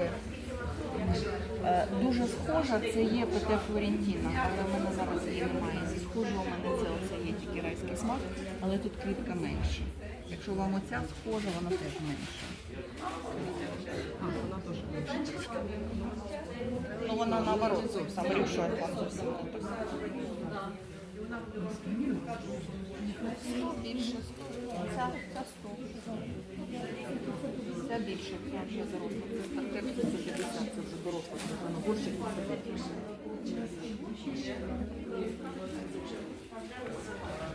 таке. Е, Дуже схожа, це є ПТ Флорентіна, але в мене зараз її немає. Зі схожого у мене це оце є тільки райський смак, але тут квітка менша. Якщо вам оця схожа, вона теж менша. Вона теж менша. Ну вона наоборот, зовсім не така. Сто більше, сто. Ця, ця сто. Ця більше, вже доросла. Це так теж 150, це вже доросла. Це горщик 150.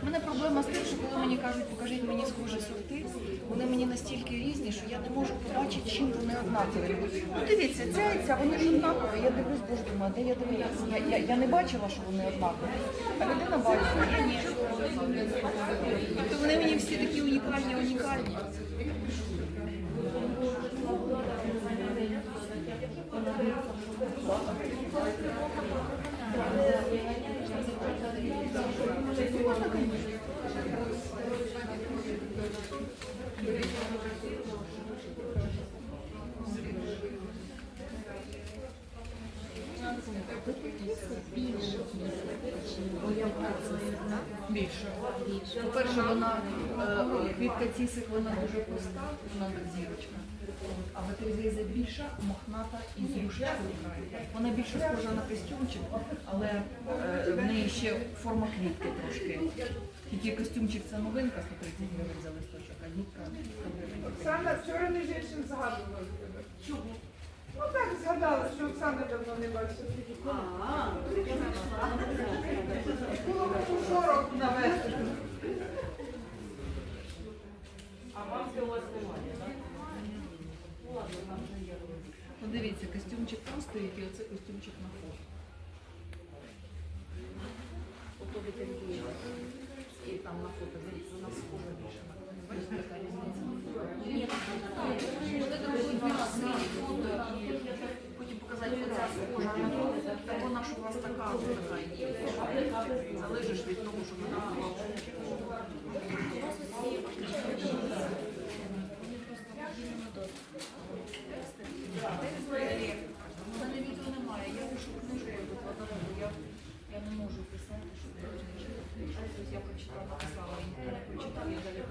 У мене проблема з тим, що коли мені кажуть, покажіть мені схожі сорти, вони мені настільки різні, що я не можу побачити, чим вони однакові. Ну дивіться, ця і ця, вони ж однакові. Я дивлюсь, боже, думаю, де я дивилася? Я, я, я не бачила, що вони однакові. А людина бачила, я ні. Тобто вони мені всі такі унікальні, унікальні. Thank you. Більше. По-перше, вона е, квітка цісик, вона дуже проста, вона як зірочка. А бетельгейза більша, мохната і з рюшечкою. Вона більше схожа на костюмчик, але е, в неї ще форма квітки трошки. Тільки костюмчик це новинка, 130 гривень за листочок, а дітка Оксана, вчора між іншим згадувала. Чого? Ну так згадала, що Оксана давно не бачила. Було років 40 навести. Подивіться, костюмчик там стоїть і оце костюмчик на фото. Ото Бетельгейза. І там на фото, дивіться, вона схожа більше на когось. Бачите, яка різниця? Вони там будуть більш сині фото і потім показати, оця схожа на ту, так вона ж у вас така, от така є. Залежиш від того, що вона була. Мене відео немає, я пишу книжкою викладаю, бо я, не можу писати, щоб я прочитала, написала, і прочитав, я далі.